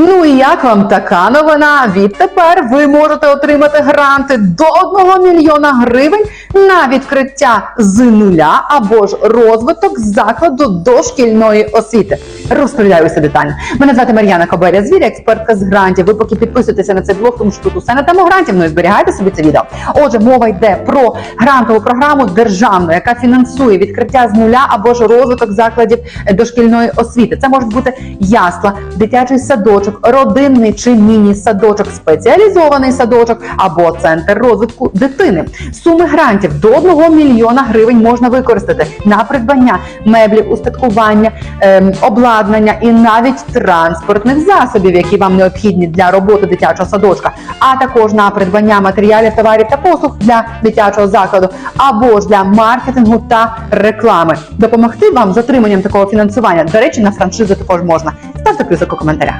Ну і як вам така новина? Відтепер ви можете отримати гранти до 1 мільйона гривень на відкриття з нуля або ж розвиток закладу дошкільної освіти. Розповідаю усе детально. Мене звати Мар'яна Кобеля, звір, експертка з грантів. Ви поки підписуєтеся на цей блог, тому що тут усе на тему грантів. Ну і зберігайте собі це відео. Отже, мова йде про грантову програму державну, яка фінансує відкриття з нуля або ж розвиток закладів е, дошкільної освіти. Це можуть бути ясла, дитячий садочок, родинний чи міні-садочок, спеціалізований садочок або центр розвитку дитини. Суми грантів до 1 мільйона гривень можна використати на придбання меблів, устаткування, ем, обладнання і навіть транспортних засобів, які вам необхідні для роботи дитячого садочка, а також на придбання матеріалів, товарів та послуг для дитячого закладу, або ж для маркетингу та реклами. Допомогти вам з отриманням такого фінансування. До речі, на франшизу також можна. Ставте плюсик у коментарях.